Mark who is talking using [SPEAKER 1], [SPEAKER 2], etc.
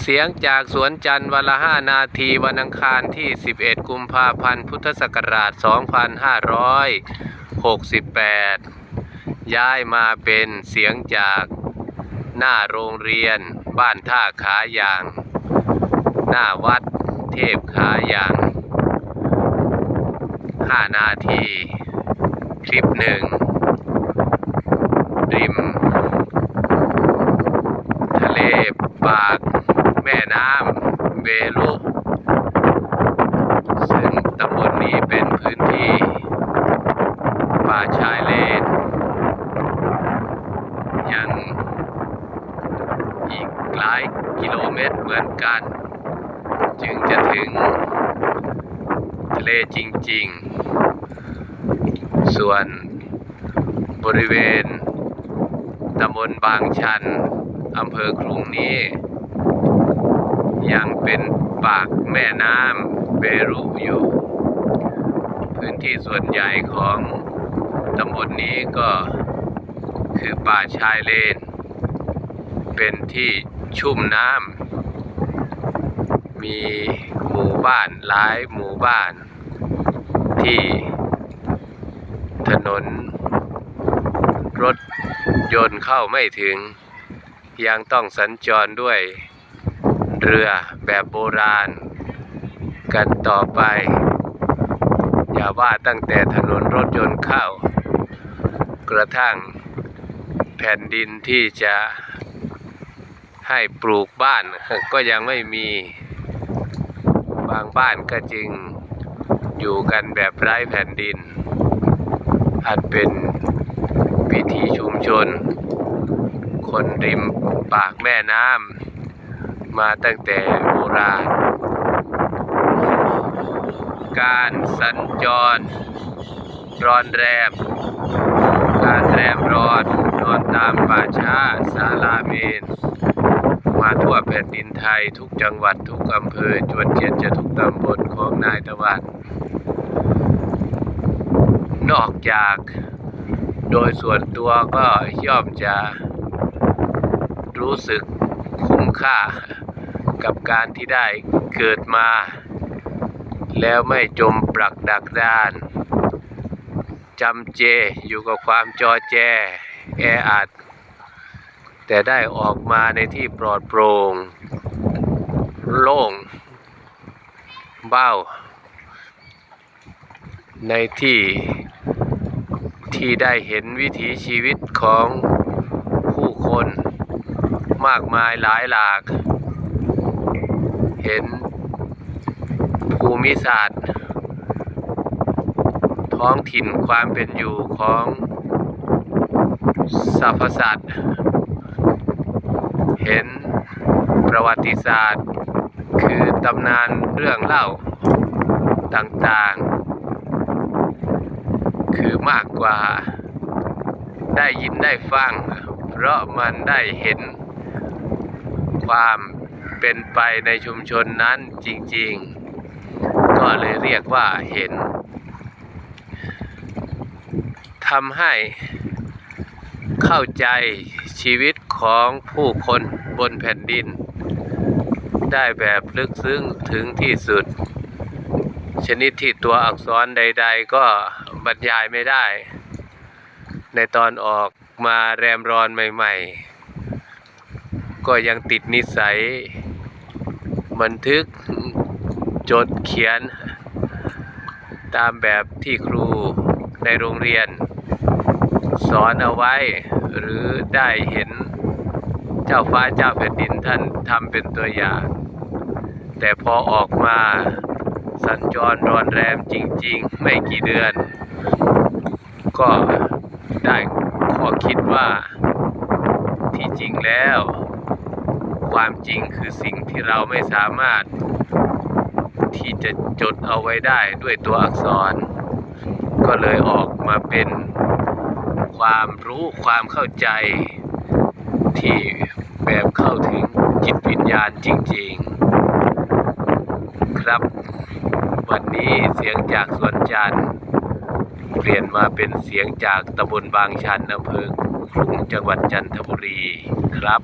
[SPEAKER 1] เสียงจากสวนจันทร์วันละห้านาทีวันอังคารที่ 11 กุมภาพันธ์ พุทธศักราช 2568 ย้ายมาเป็นเสียงจากหน้าโรงเรียนบ้านท่าขายาง หน้าวัดเทพขายาง 5 นาที คลิปหนึ่งริม ทะเลปาก แม่น้ำเวลุซึ่งตำบลนี้เป็นพื้นที่ ป่าชายเลน ยังอีกหลายกิโลเมตรเหมือนกัน จึงจะถึงทะเลจริง ๆ ส่วนบริเวณตำบลบางชันอำเภอคลุงนี้ ยังเป็นปากแม่น้ำเบรุอยู่ พื้นที่ส่วนใหญ่ของตำบลนี้ก็คือป่าชายเลน เป็นที่ชุ่มน้ำมีหมู่บ้านหลายหมู่บ้าน ที่ถนน รถยนต์เข้าไม่ถึง ยังต้องสัญจรด้วย เรือแบบโบราณ กันต่อไป อย่าว่าตั้งแต่ถนนรถยนต์เข้า กระทั่งแผ่นดินที่จะให้ปลูกบ้านก็ยังไม่มีบางบ้านก็จึงอยู่กันแบบไร้แผ่นดิน อาจเป็นวิถีชุมชน คนริมปากแม่น้ำ มาตั้งแต่โบราณ การสัญจรรอนแรม การแรมรอนนอนตามป่าช้าศาลาเมน มาทั่วแผ่นดินไทยทุกจังหวัดทุกอำเภอจวนเจียนจะทุกตำบลของนายตะวัน นอกจากโดยส่วนตัวก็ย่อมจะรู้สึกคุ้มค่า กับการที่ได้เกิดมา แล้วไม่จมปลักดักดานจำเจอยู่กับความจอแจแออัด แต่ได้ออกมาในที่ปลอดโปร่งโล่งเบ้า ในที่ที่ได้เห็นวิถีชีวิตของผู้คนมากมายหลายหลาก เห็นภูมิศาสตร์ ท้องถิ่นความเป็นอยู่ของสรรพสัตว์ เห็นประวัติศาสตร์ คือตำนานเรื่องเล่าต่างๆ คือมากกว่าได้ยินได้ฟัง เพราะมันได้เห็นความ เป็นไปในชุมชนนั้นจริงๆ ก็เลยเรียกว่าเห็นทำให้เข้าใจชีวิตของผู้คนบนแผ่นดิน ได้แบบลึกซึ้งถึงที่สุด ชนิดที่ตัวอักษรใด ๆ ก็บรรยายไม่ได้ ในตอนออกมาแรมรอนใหม่ ๆ ก็ยังติดนิสัย บันทึกจดเขียน ตามแบบที่ครูในโรงเรียน สอนเอาไว้ หรือได้เห็นเจ้าฟ้าเจ้าแผ่นดินท่านทำเป็นตัวอย่าง แต่พอออกมาสัญจรรอนแรมจริง ๆ ไม่กี่เดือน ก็ได้ข้อคิดว่าที่จริงแล้ว ความจริงคือสิ่งที่เราไม่สามารถที่จะจดเอาไว้ได้ด้วยตัวอักษร ก็เลยออกมาเป็นความรู้ความเข้าใจที่แบบเข้าถึงจิตวิญญาณจริงๆ ครับ วันนี้เสียงจากสวนจันทร์เปลี่ยนมาเป็นเสียงจากตำบลบางชันอำเภอคลุงจังหวัดจันทบุรีครับ